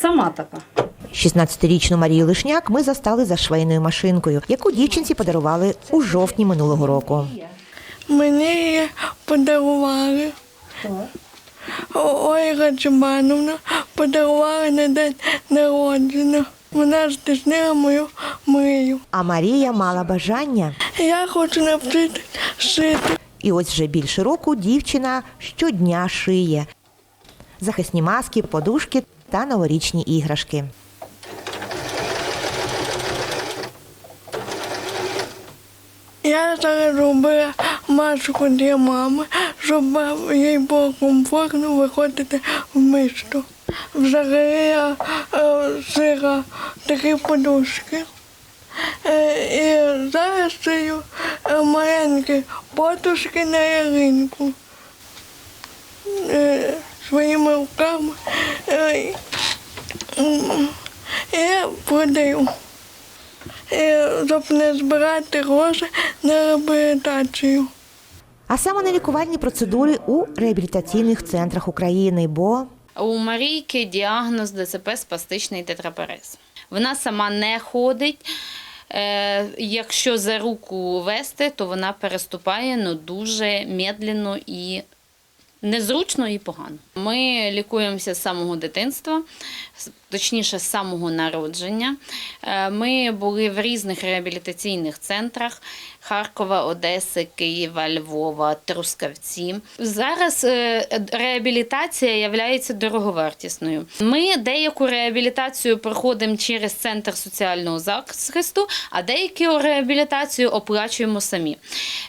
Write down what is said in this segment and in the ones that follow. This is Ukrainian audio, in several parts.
Сама така. 16-річну Марію Лишняк ми застали за швейною машинкою, яку дівчинці подарували у жовтні минулого року. Мені її подарували. Ольга Чебановна подарувала на день народження. Вона здійснила мою мрію. А Марія мала бажання. Я хочу навчити шити. І ось вже більше року дівчина щодня шиє захисні маски, подушки та новорічні іграшки. Я зараз робила маску для мами, щоб їй було комфортно виходити в місто. Взагалі я е, шила такі подушки. Е, і зараз шию е, маленькі подушки на ялинку. Своїми руками. Я продаю. Щоб не збирати гроші на реабілітацію. А саме на лікувальні процедури у реабілітаційних центрах України, бо У Марійки діагноз ДЦП спастичний тетрапарез. Вона сама не ходить. Е, Якщо за руку вести, то вона переступає ну, дуже медленно і незручно і погано. Ми лікуємося з самого дитинства, точніше, з самого народження. Е, Ми були в різних реабілітаційних центрах Харкова, Одеси, Києва, Львова, Трускавці. Зараз е, реабілітація є дороговартісною. Ми деяку реабілітацію проходимо через центр соціального захисту, а деяку реабілітацію оплачуємо самі.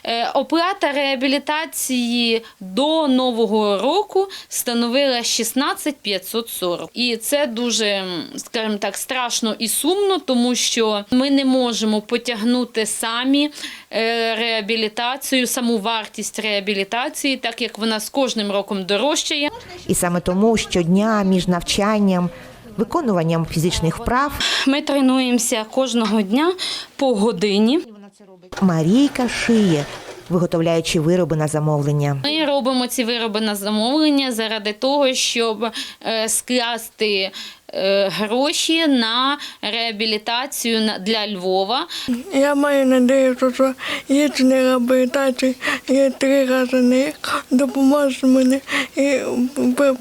Е, Оплата реабілітації до нового року становила 16 540. І це дуже, скажімо так, страшно і сумно, тому що ми не можемо потягнути самі е, реабілітацію, саму вартість реабілітації, так як вона з кожним роком дорожчає. і саме тому щодня між навчанням, виконуванням фізичних вправ Ми тренуємося кожного дня по годині. Марійка шиє, виготовляючи вироби на замовлення. Ми робимо ці вироби на замовлення заради того, щоб е, скласти е, гроші на реабілітацію для Львова. Я маю надію, що їхня реабілітація є три рази на рік, допоможе мені і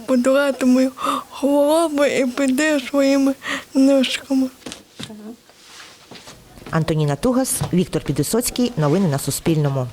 подолати мою хворобу і піде своїми ножками. Антоніна Тугас, Віктор Підвисоцький. Новини на Суспільному.